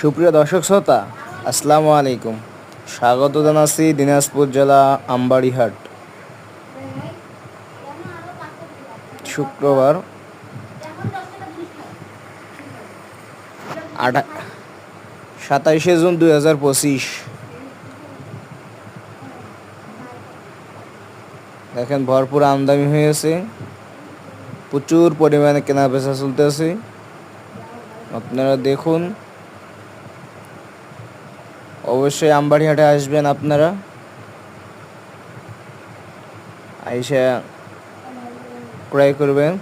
সুপ্রিয় দর্শক শ্রোতা, আসসালামু আলাইকুম। স্বাগত জানাচ্ছি দিনাজপুর জেলা আমবাড়িহাট। শুক্রবার আঠা সাতাইশে জুন দুই হাজার পঁচিশ। দেখেন ভরপুর আমদানি হয়েছে। প্রচুর পরিমাণে কেনা বেচা চলতেছে। আপনারা দেখুন অবশ্যই আমবাড়িহাটে আসবেন আপনারা। আইসা ক্রয় করবেন।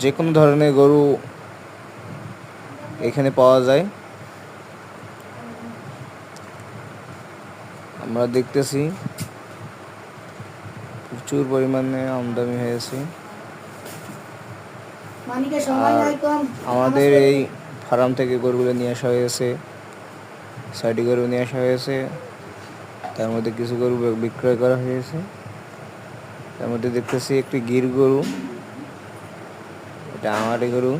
যে কোনো ধরনের গরু এখানে পাওয়া যায়। আমরা দেখতেছি প্রচুর পরিমাণে আমদানি হয়েছে। আমাদের এই ফার্ম থেকে গরুগুলো নিয়ে আসা হয়েছে। ছয়টি গরু নিয়ে আসা হয়েছে। তার মধ্যে কিছু গরু বিক্রয় করা হয়েছে। তার মধ্যে দেখতেছি একটি গির গরু। এটা আমারই গরু।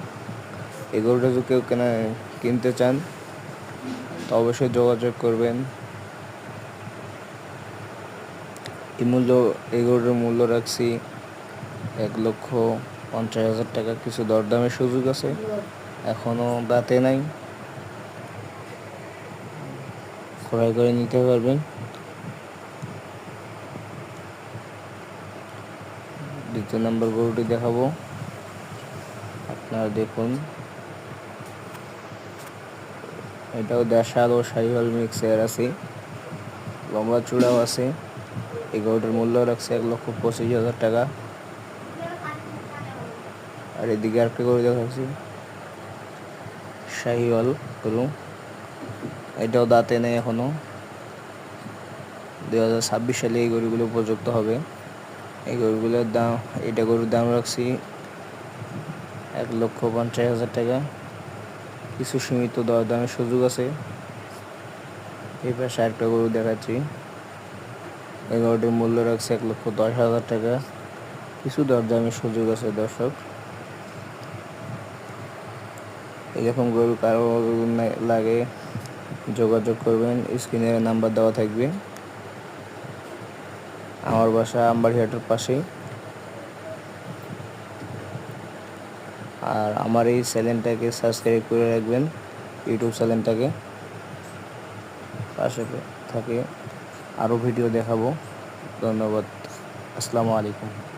এই গরুটা যদি কেউ কেনা কিনতে চান, তো অবশ্যই যোগাযোগ করবেন। এই মূল্য এই গরুটার মূল্য রাখছি এক লক্ষ পঞ্চাশ হাজার টাকা। কিছু দরদামের সুযোগ আছে। এখনও দাঁতে নাই। ক্রয় করে নিতে পারবেন। দ্বিতীয় নম্বর গরুটি দেখাবো। আপনারা দেখুন। এটাও দেশাল ও শাহিওয়াল মিক্সের আছে। লম্বা চূড়াও আছে। এই গরুটার মূল্য রাখছে এক লক্ষ পঁচিশ হাজার টাকা। আর এদিকে আরেকটা গরু দেখাচ্ছি। শাহিওয়াল গরু। এটাও দাঁতে নেই এখনও। দুই হাজার ছাব্বিশ সালে এই গরুগুলো উপযুক্ত হবে। এই গরুগুলোর দাম এটা গরুর দাম রাখছি এক লক্ষ পঞ্চাশ হাজার টাকা। কিছু সীমিত দর দামের সুযোগ আছে। এই পাশে একটা গরু দেখাচ্ছি। এই গরুটির মূল্য রাখছে এক লক্ষ দশ হাজার টাকা। কিছু দরদামের সুযোগ আছে দর্শক। এরকম গরু কারও লাগে যোগাযোগ করবেন স্ক্রিনের নাম্বার দেওয়া থাকবে। আমার বাসা আমবাড়িহাটের পাশেই। আর আমার এই চ্যানেলটাকে সাবস্ক্রাইব করে রাখবেন, ইউটিউব চ্যানেলটাকে। পাশে থাকে আরও ভিডিও দেখাবো। ধন্যবাদ। আসসালামু আলাইকুম।